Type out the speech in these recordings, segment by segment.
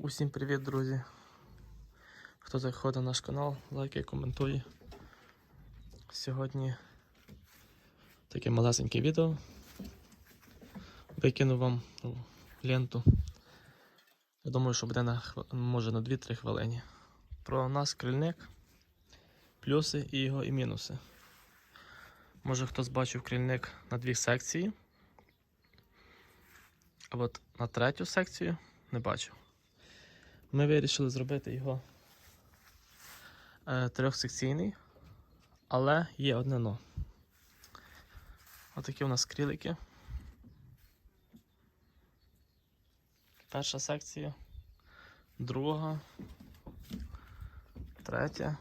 Усім привіт, друзі! Хто заходить на наш канал, лайкає, коментує. Сьогодні таке малесеньке відео. Викину вам ленту. Я думаю, що буде на, може на 2-3 хвилини. Про наш крильник, плюси і його і мінуси. Може хтось бачив крильник на дві секції. А от на третю секцію не бачив. Ми вирішили зробити його е, трьохсекційний, але є одне но. Отакі у нас крілики. Перша секція, друга, третя,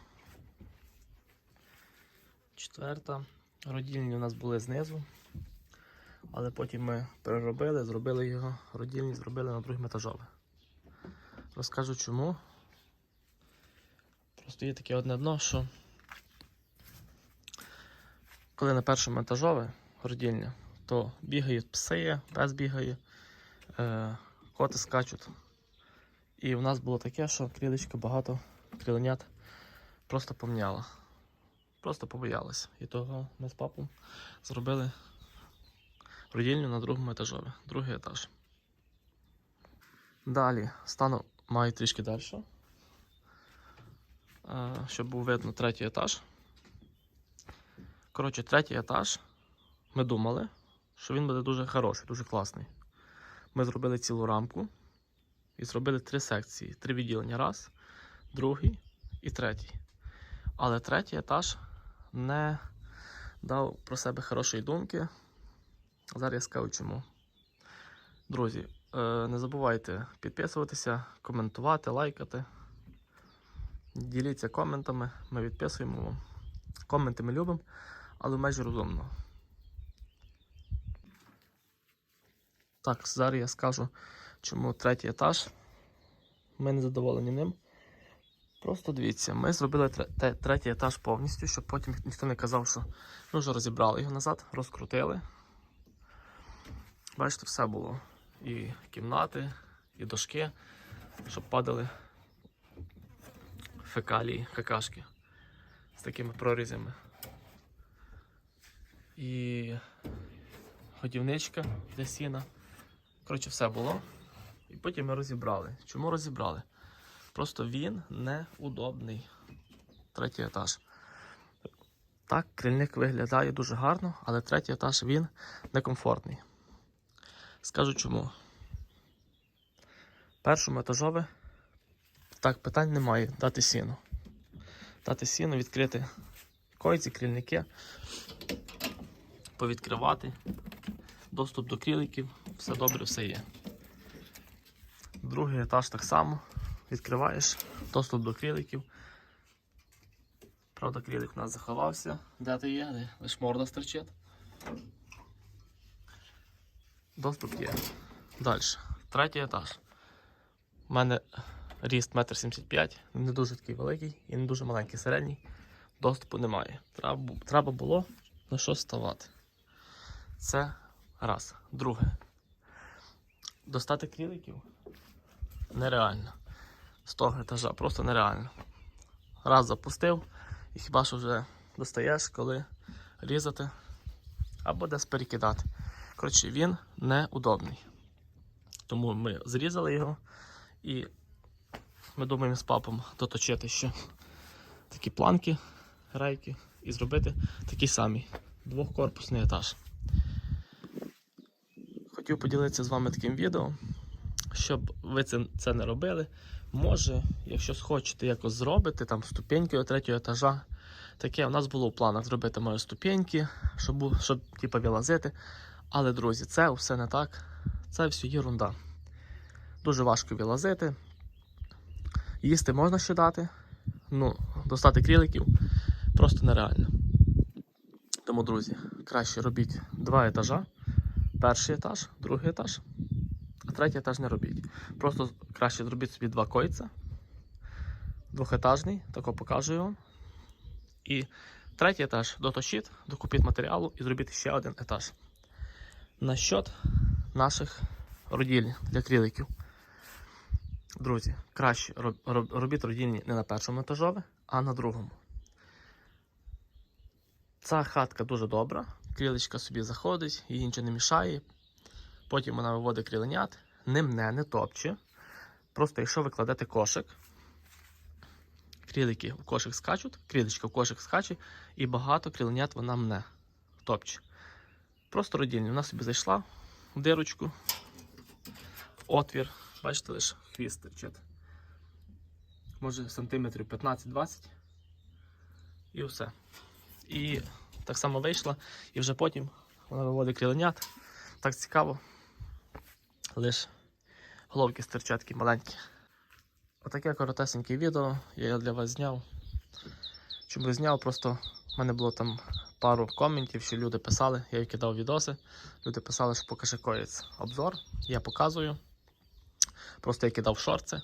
четверта. Родільні у нас були знизу, але потім ми переробили, зробили його родільні, зробили на другий метажовий. Розкажу чому. Просто є таке одне дно, що коли на першому етажове родільня, то бігають пси, пес бігає, е, коти скачуть. І в нас було таке, що крілечка багато криленят просто помняла. Просто побоялися. І того ми з папом зробили родільню на другому етажові, другий етаж. Далі стану маю трішки далі. е, Щоб був видно третій етаж. Коротше, третій етаж. Ми думали, що він буде дуже хороший, дуже класний. Ми зробили цілу рамку і зробили три секції, три відділення. Раз, другий і третій. Але третій етаж не дав про себе хорошої думки. Зараз я скажу чому. Друзі, не забувайте підписуватися, коментувати, лайкати. Діліться коментами, ми відписуємо вам. Коменти ми любимо, але межі розумно. Так, зараз я скажу, чому третій етаж. Ми не задоволені ним. Просто дивіться, ми зробили третій етаж повністю, щоб потім ніхто не казав, що ми вже розібрали його назад, розкрутили. Бачите, все було. І кімнати, і дошки, щоб падали фекалії, какашки з такими прорізями. І годівничка для сіна. Коротше, все було. І потім ми розібрали. Чому розібрали? Просто він неудобний. Третій етаж. Так, крильник виглядає дуже гарно, але третій етаж він некомфортний. Скажу чому. Першому етажове так, питань немає. Дати сіно. Дати сіно, відкрити койці, крільники, повідкривати, доступ до кріликів, все добре, все є. Другий етаж так само. Відкриваєш, доступ до кріликів. Правда, крілик у нас заховався. Де ти є? Лиш морда стерчить. Доступ є. Далі. Третій етаж. У мене ріст 1,75 м, не дуже такий великий і не дуже маленький середній. Доступу немає. Треба, треба було на що ставати. Це раз. Друге. Достати кріликів нереально. З того етажа просто нереально. Раз запустив і хіба що вже достаєш, коли різати або десь перекидати. Коротше, він неудобний. Тому ми зрізали його і ми думаємо з папом доточити ще такі планки, рейки і зробити такий самий двохкорпусний етаж. Хотів поділитися з вами таким відео, щоб ви це, це не робили. Може, якщо схочете якось зробити, там ступеньки до третього етажа. Таке у нас було в планах зробити мої ступеньки, щоб, щоб типу, вилазити. Але, друзі, це все не так. Це все єрунда. Дуже важко вилазити. Їсти можна ще дати. Ну, достати кріликів просто нереально. Тому, друзі, краще робіть два етажа. Перший етаж, другий етаж, а третій етаж не робіть. Просто краще зробіть собі два койця. Двохетажний, тако покажу його. І третій етаж доточіть, докупіть матеріалу і зробіть ще один етаж. Насчет наших роділь для кріликів. Друзі, краще роб- роб- робіть родільні не на першому етажові, а на другому. Ця хатка дуже добра. Крілечка собі заходить, їй нічого не мішає. Потім вона виводить кріленят, не мне, не топче. Просто якщо ви кладете кошик, крілики в кошик скачуть, крілечка в кошик скаче, і багато кріленят вона мне топче. Просто родільні. Вона собі зайшла в дирочку, в отвір. Бачите, лише хвіст терчить. Може сантиметрів 15-20. І все. І так само вийшла, і вже потім вона виводить кріленят. Так цікаво. Лиш головки стирчать такі маленькі. Отаке коротесеньке відео я для вас зняв. Чому зняв, просто в мене було там пару коментів, що люди писали, я кидав відоси. Люди писали, що покажи коєць обзор. Я показую. Просто я кидав шорти.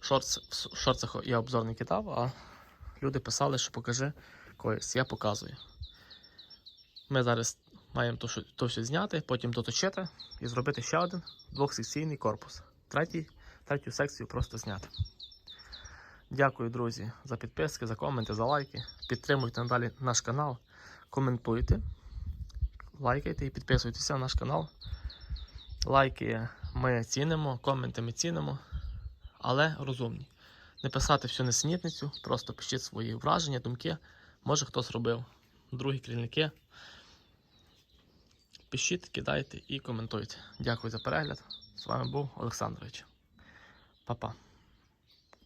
Шорц, в шорцах я обзор не кидав, а люди писали, що покажи коєць. Я показую. Ми зараз маємо то, що- то все зняти, потім доточити і зробити ще один двохсекційний корпус. Третій, третю секцію просто зняти. Дякую, друзі, за підписки, за коменти, за лайки. Підтримуйте надалі наш канал, коментуйте, лайкайте і підписуйтеся на наш канал. Лайки ми цінимо, коменти ми цінимо, але розумні. Не писати всю несенітницю, просто пишіть свої враження, думки. Може хтось робив. Другі клінники. Пишіть, кидайте і коментуйте. Дякую за перегляд. З вами був Олександрович. Па-па.